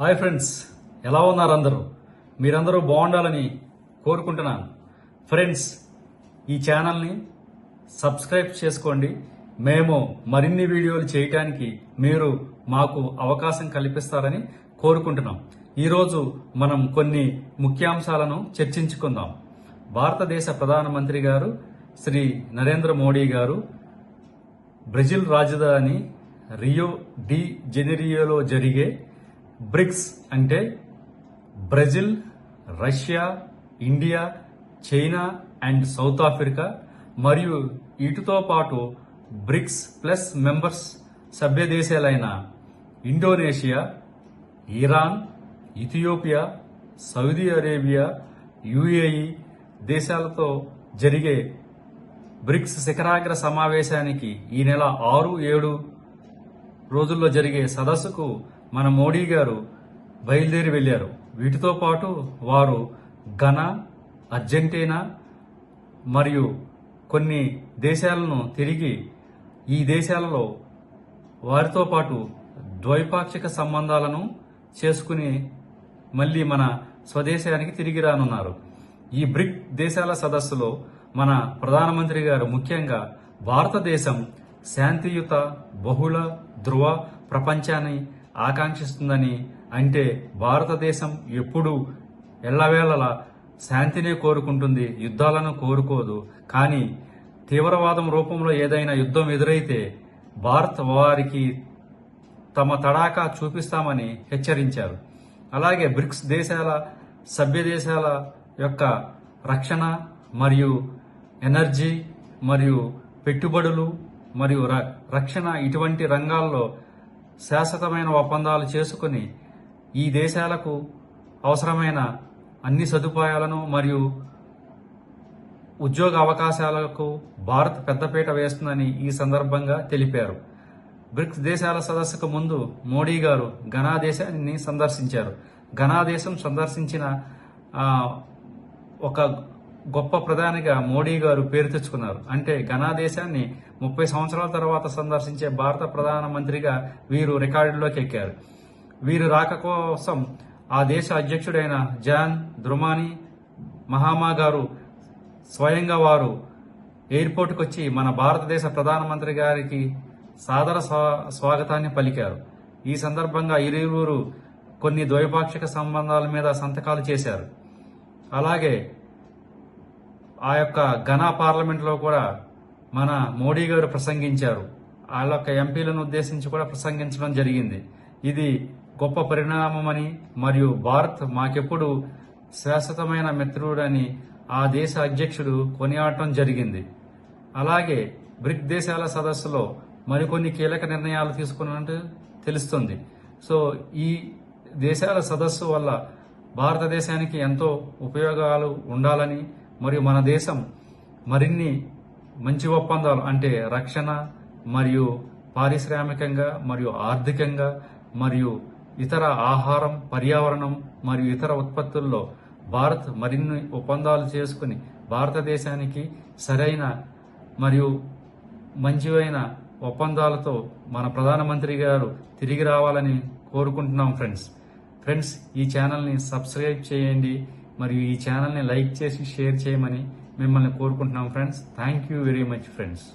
Hi friends ఎలా ఉన్నారు అందరూ? మీరందరూ బాగుండాలని కోరుకుంటున్నాను. ఫ్రెండ్స్ ఈ ఛానల్ని సబ్స్క్రైబ్ చేసుకోండి. మేము మరిన్ని వీడియోలు చేయటానికి మీరు మాకు అవకాశం కల్పిస్తారని కోరుకుంటున్నాం. ఈరోజు మనం కొన్ని ముఖ్యాంశాలను చర్చించుకుందాం. భారతదేశ ప్రధానమంత్రి గారు శ్రీ నరేంద్ర మోడీ గారు బ్రెజిల్ రాజధాని రియో డి జెనెరియోలో జరిగే బ్రిక్స్ అంటే Brazil Russia India China and South Africa మరియు వీటితో పాటు బ్రిక్స్ ప్లస్ మెంబర్స్ సభ్య దేశాలైన Indonesia Iran Ethiopia Saudi Arabia UAE దేశాలతో జరిగే బ్రిక్స్ శిఖరాగ్ర సమావేశానికి ఈ నెల ఆరు ఏడు రోజుల్లో జరిగే సదస్సుకు మన మోడీ గారు బయలుదేరి వెళ్ళారు వీటితో పాటు వారు ఘనా అర్జెంటీనా మరియు కొన్ని దేశాలను తిరిగి ఈ దేశాలలో వారితో పాటు ద్వైపాక్షిక సంబంధాలను చేసుకుని మళ్ళీ మన స్వదేశానికి తిరిగి రానున్నారు. ఈ బ్రిక్ దేశాల సదస్సులో మన ప్రధానమంత్రి గారు ముఖ్యంగా భారతదేశం శాంతియుత బహుళ ధృవ ప్రపంచాన్ని ఆకాంక్షిస్తుందని అంటే భారతదేశం ఎప్పుడూ ఎల్లవేళలా శాంతినే కోరుకుంటుంది యుద్ధాలను కోరుకోదు. కానీ తీవ్రవాదం రూపంలో ఏదైనా యుద్ధం ఎదురైతే భారత్ వారికి తమ తడాకా చూపిస్తామని హెచ్చరించారు. అలాగే బ్రిక్స్ దేశాల సభ్య దేశాల యొక్క రక్షణ మరియు ఎనర్జీ మరియు పెట్టుబడులు మరియు రక్షణ ఇటువంటి రంగాల్లో శాశ్వతమైన ఒప్పందాలు చేసుకుని ఈ దేశాలకు అవసరమైన అన్ని సదుపాయాలను మరియు ఉద్యోగ అవకాశాలకు భారత్ పెద్దపీట వేస్తుందని ఈ సందర్భంగా తెలిపారు. బ్రిక్స్ దేశాల సదస్సుకు ముందు మోడీ గారు ఘనా దేశాన్ని సందర్శించారు. ఘనా దేశం సందర్శించిన ఒక గొప్ప ప్రధానిగా మోడీ గారు పేరు తెచ్చుకున్నారు. అంటే ఘనా దేశాన్ని ముప్పై సంవత్సరాల తర్వాత సందర్శించే భారత ప్రధానమంత్రిగా వీరు రికార్డులోకి ఎక్కారు. వీరు రాక కోసం ఆ దేశ అధ్యక్షుడైన జాన్ ద్రుమాని మహామా గారు స్వయంగా వారు ఎయిర్పోర్ట్కి వచ్చి మన భారతదేశ ప్రధానమంత్రి గారికి సాదర స్వా- స్వాగతాన్ని పలికారు. ఈ సందర్భంగా ఇరువురు కొన్ని ద్వైపాక్షిక సంబంధాల మీద సంతకాలు చేశారు. అలాగే ఆ యొక్క ఘనా పార్లమెంట్లో కూడా మన మోడీ గారు ప్రసంగించారు. వాళ్ళ యొక్క ఎంపీలను ఉద్దేశించి కూడా ప్రసంగించడం జరిగింది. ఇది గొప్ప పరిణామమని మరియు భారత్ మాకెప్పుడు శాశ్వతమైన మిత్రుడని ఆ దేశ అధ్యక్షుడు కొనియాడటం జరిగింది. అలాగే బ్రిక్ దేశాల సదస్సులో మరికొన్ని కీలక నిర్ణయాలు తీసుకున్నట్టు తెలుస్తుంది. సో ఈ దేశాల సదస్సు వల్ల భారతదేశానికి ఎంతో ఉపయోగాలు ఉండాలని మరియు మన దేశం మరిన్ని మంచి ఒప్పందాలు అంటే రక్షణ మరియు పారిశ్రామికంగా మరియు ఆర్థికంగా మరియు ఇతర ఆహారం పర్యావరణం మరియు ఇతర ఉత్పత్తుల్లో భారత్ మరిన్ని ఒప్పందాలు చేసుకుని భారతదేశానికి సరైన మరియు మంచివైన ఒప్పందాలతో మన ప్రధానమంత్రి గారు తిరిగి రావాలని కోరుకుంటున్నాం ఫ్రెండ్స్. ఫ్రెండ్స్ ఈ ఛానల్ని సబ్స్క్రైబ్ చేయండి. మరియు ఈ ఛానల్ని లైక్ చేసి షేర్ చేయమని మిమ్మల్ని కోరుకుంటున్నాం friends thank you very much friends